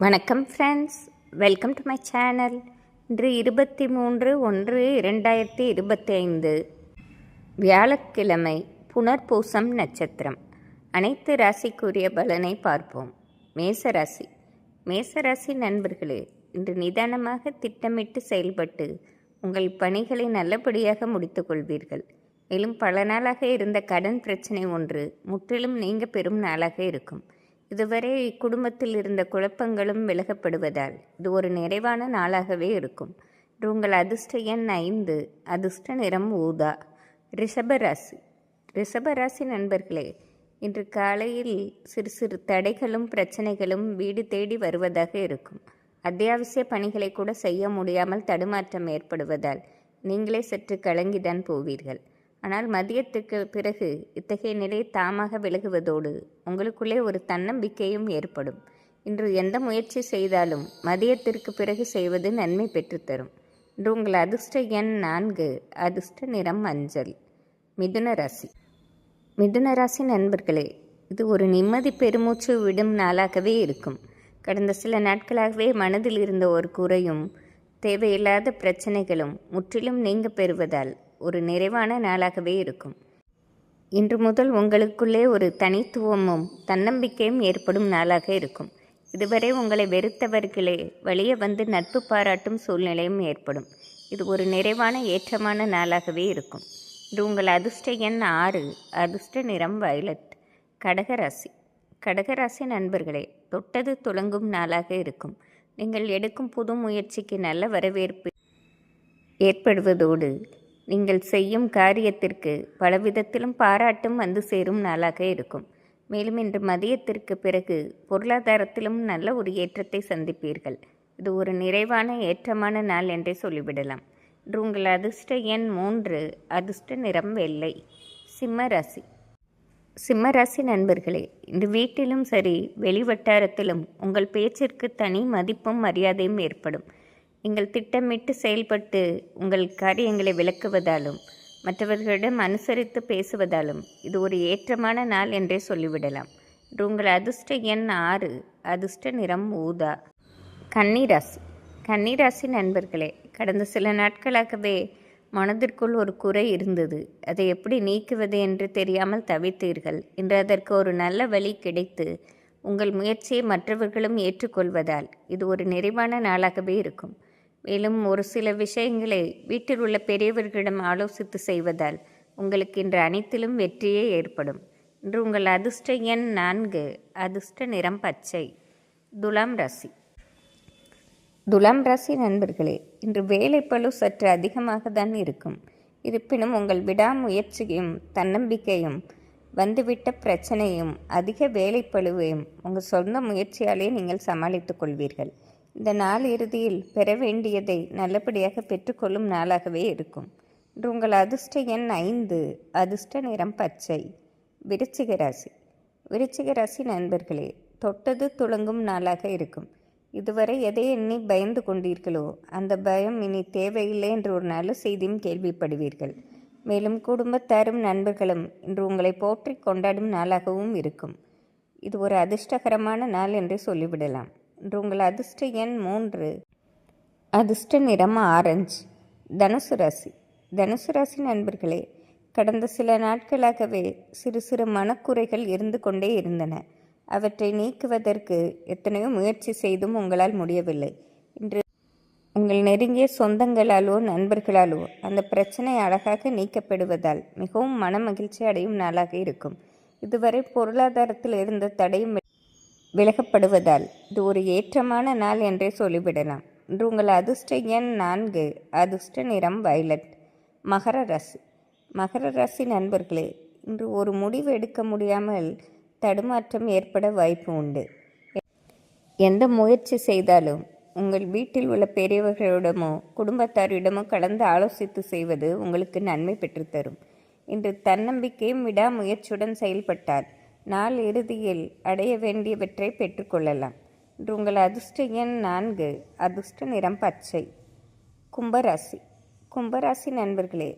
வணக்கம் friends welcome to my channel இன்று இருபத்தி மூன்று ஒன்று இரண்டாயிரத்தி இருபத்தி ஐந்து வியாழக்கிழமை புனர்பூசம் நட்சத்திரம். அனைத்து ராசிக்குரிய பலனை பார்ப்போம். மேசராசி மேசராசி நண்பர்களே இன்று நிதானமாக திட்டமிட்டு செயல்பட்டு உங்கள் பணிகளை நல்லபடியாக முடித்து கொள்வீர்கள். மேலும் பல நாளாக இருந்த கடன் பிரச்சனை ஒன்று முற்றிலும் நீங்க பெறும் நாளாக இருக்கும். இதுவரை குடும்பத்தில் இருந்த குழப்பங்களும் விலகப்படுவதால் இது ஒரு நிறைவான நாளாகவே இருக்கும். இன்று உங்கள் அதிர்ஷ்ட எண் ஐந்து அதிர்ஷ்ட நிறம் ஊதா. ரிஷபராசி ரிஷபராசி நண்பர்களே இன்று காலையில் சிறு சிறு தடைகளும் பிரச்சனைகளும் வீடு தேடி வருவதாக இருக்கும். அத்தியாவசிய பணிகளை கூட செய்ய முடியாமல் தடுமாற்றம் ஏற்படுவதால் நீங்களே சற்று கலங்கிதான் போவீர்கள். ஆனால் மதியத்துக்கு பிறகு இத்தகைய நிலை தாமாக விலகுவதோடு உங்களுக்குள்ளே ஒரு தன்னம்பிக்கையும் ஏற்படும். இன்று எந்த முயற்சி செய்தாலும் மதியத்திற்கு பிறகு செய்வது நன்மை பெற்றுத்தரும். இன்று உங்கள் அதிர்ஷ்ட எண் நான்கு அதிர்ஷ்ட நிறம் மஞ்சள் மிதுன ராசி. மிதுன ராசி நண்பர்களே இது ஒரு நிம்மதி பெருமூச்சு விடும் நாளாகவே இருக்கும். கடந்த சில நாட்களாகவே மனதில் இருந்த ஒரு குறையும் தேவையில்லாத பிரச்சனைகளும் முற்றிலும் நீங்க பெறுவதால் ஒரு நிறைவான நாளாகவே இருக்கும். இன்று முதல் உங்களுக்குள்ளே ஒரு தனித்துவமும் தன்னம்பிக்கையும் ஏற்படும் நாளாக இருக்கும். இதுவரை உங்களை வெறுத்தவர்களே வழியே வந்து நட்பு பாராட்டும் சூழ்நிலையும் ஏற்படும். இது ஒரு நிறைவான ஏற்றமான நாளாகவே இருக்கும். இது உங்கள் அதிர்ஷ்ட எண் ஆறு அதிர்ஷ்ட நிறம் வயலட். கடகராசி கடகராசி நண்பர்களே தொட்டது துளங்கும் நாளாக இருக்கும். நீங்கள் எடுக்கும் புது முயற்சிக்கு நல்ல வரவேற்பு ஏற்படுவதோடு நீங்கள் செய்யும் காரியத்திற்கு பலவிதத்திலும் பாராட்டும் வந்து சேரும் நாளாக இருக்கும். மேலும் இன்று மதியத்திற்கு பிறகு பொருளாதாரத்திலும் நல்ல ஒரு ஏற்றத்தை சந்திப்பீர்கள். இது ஒரு நிறைவான ஏற்றமான நாள் என்றே சொல்லிவிடலாம். இன்று உங்கள் அதிர்ஷ்ட எண் மூன்று அதிர்ஷ்ட நிறம் வெள்ளை. சிம்ம ராசி. சிம்ம ராசி நண்பர்களே இன்று வீட்டிலும் சரி வெளி வட்டாரத்திலும் உங்கள் பேச்சிற்கு தனி மதிப்பும் மரியாதையும் ஏற்படும். நீங்கள் திட்டமிட்டு செயல்பட்டு உங்கள் காரியங்களை விளக்குவதாலும் மற்றவர்களிடம் அனுசரித்து பேசுவதாலும் இது ஒரு ஏற்றமான நாள் என்றே சொல்லிவிடலாம். இன்று உங்கள் அதிர்ஷ்ட எண் ஆறு அதிர்ஷ்ட நிறம் ஊதா. கன்னிராசி. கன்னிராசி நண்பர்களே கடந்த சில நாட்களாகவே மனதிற்குள் ஒரு குறை இருந்தது. அதை எப்படி நீக்குவது என்று தெரியாமல் தவித்தீர்கள். இன்று அதற்கு ஒரு நல்ல வழி கிடைத்து உங்கள் முயற்சியை மற்றவர்களும் ஏற்றுக்கொள்வதால் இது ஒரு நிறைவான நாளாகவே இருக்கும். மேலும் ஒரு சில விஷயங்களை வீட்டில் உள்ள பெரியவர்களிடம் ஆலோசித்து செய்வதால் உங்களுக்கு இன்று அனைத்திலும் வெற்றியே ஏற்படும். இன்று உங்கள் அதிர்ஷ்ட எண் நான்கு அதிர்ஷ்ட நிறம் பச்சை. துலாம் ராசி. துலாம் ராசி நண்பர்களே இன்று வேலைப்பளு சற்று அதிகமாக தான் இருக்கும். இருப்பினும் உங்கள் விடாமுயற்சியும் தன்னம்பிக்கையும் வந்துவிட்ட பிரச்சனையும் அதிக வேலைப்பழுவையும் உங்கள் சொந்த முயற்சியாலே நீங்கள் சமாளித்துக் கொள்வீர்கள். இந்த நாள் இறுதியில் பெற வேண்டியதை நல்லபடியாக பெற்றுக்கொள்ளும் நாளாகவே இருக்கும். இன்று உங்கள் அதிர்ஷ்ட எண் ஐந்து அதிர்ஷ்ட நிறம் பச்சை. விருச்சிக ராசி. விருச்சிக ராசி நண்பர்களே தொட்டது துளங்கும் நாளாக இருக்கும். இதுவரை எதை எண்ணி பயந்து கொண்டீர்களோ அந்த பயம் இனி தேவையில்லை என்று ஒரு நல்ல செய்தியும் கேள்விப்படுவீர்கள். மேலும் குடும்பத்தாரும் நண்பர்களும் இன்று உங்களை போற்றி கொண்டாடும் நாளாகவும் இருக்கும். இது ஒரு அதிர்ஷ்டகரமான நாள் என்று சொல்லிவிடலாம். இன்று உங்கள் அதிர்ஷ்ட எண் மூன்று. அதிர்ஷ்ட நிறம் ஆரஞ்சு. தனுசு ராசி. தனுசு ராசி நண்பர்களே கடந்த சில நாட்களாகவே சிறு சிறு மனக்குறைகள் இருந்து கொண்டே இருந்தன. அவற்றை நீக்குவதற்கு எத்தனையோ முயற்சி செய்தும் உங்களால் முடியவில்லை. இன்று உங்கள் நெருங்கிய சொந்தங்களாலோ நண்பர்களாலோ அந்த பிரச்சனை அழகாக நீக்கப்படுவதால் மிகவும் மன மகிழ்ச்சி அடையும் நாளாக இருக்கும். இதுவரை பொருளாதாரத்தில் இருந்த தடையும் விலகப்படுவதால் இது ஒரு ஏற்றமான நாள் என்றே சொல்லிவிடலாம். இன்று உங்கள் அதிர்ஷ்ட எண் நான்கு அதிர்ஷ்ட நிறம் வயலட் மகர ராசி. மகர ராசி நண்பர்களே இன்று ஒரு முடிவு எடுக்க முடியாமல் தடுமாற்றம் ஏற்பட வாய்ப்பு உண்டு. எந்த முயற்சி செய்தாலும் உங்கள் வீட்டில் உள்ள பெரியவர்களிடமோ குடும்பத்தாரிடமோ கலந்து ஆலோசித்து செய்வது உங்களுக்கு நன்மை பெற்றுத்தரும் இன்று தன்னம்பிக்கையும் விடாமுயற்சியுடன் செயல்பட்டால் நாள் இறுதியில் அடைய வேண்டியவற்றை பெற்றுக்கொள்ளலாம். இன்று உங்கள் அதிர்ஷ்ட எண் நான்கு அதிர்ஷ்ட நிறம் பச்சை. கும்பராசி. கும்பராசி நண்பர்களே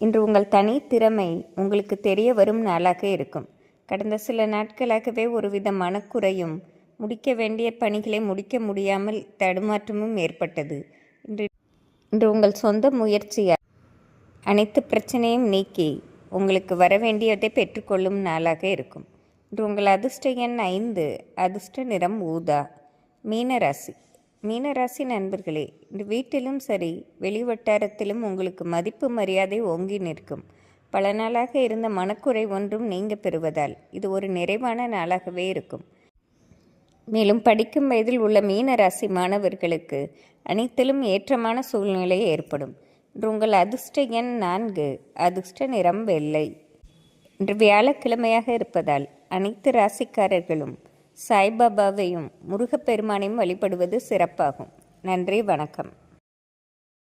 இன்று உங்கள் தனி திறமை உங்களுக்கு தெரிய வரும் நாளாக இருக்கும். கடந்த சில நாட்களாகவே ஒருவித மனக்குறையும் முடிக்க வேண்டிய பணிகளை முடிக்க முடியாமல் தடுமாற்றமும் ஏற்பட்டது. இன்று இன்று உங்கள் சொந்த முயற்சியால் அனைத்து பிரச்சனையும் நீக்கி உங்களுக்கு வர வேண்டியதை பெற்றுக்கொள்ளும் நாளாக இருக்கும். இன்று உங்கள் அதிர்ஷ்ட எண் ஐந்து அதிர்ஷ்ட நிறம் ஊதா மீனராசி. மீனராசி நண்பர்களே இன்று வீட்டிலும் சரி வெளிவட்டாரத்திலும் உங்களுக்கு மதிப்பு மரியாதை ஓங்கி நிற்கும். பல நாளாக இருந்த மனக்குறை ஒன்றும் நீங்க பெறுவதால் இது ஒரு நிறைவான நாளாகவே இருக்கும். மேலும் படிக்கும் வயதில் உள்ள மீனராசி மாணவர்களுக்கு அனைத்திலும் ஏற்றமான சூழ்நிலை ஏற்படும். உங்கள் அதிர்ஷ்ட எண் நான்கு. அதிர்ஷ்ட நிறம் வெள்ளை. இன்று வியாழக்கிழமையாக இருப்பதால் அனைத்து ராசிக்காரர்களும் சாய்பாபாவையும் முருகப்பெருமானையும் வழிபடுவது சிறப்பாகும். நன்றி வணக்கம்.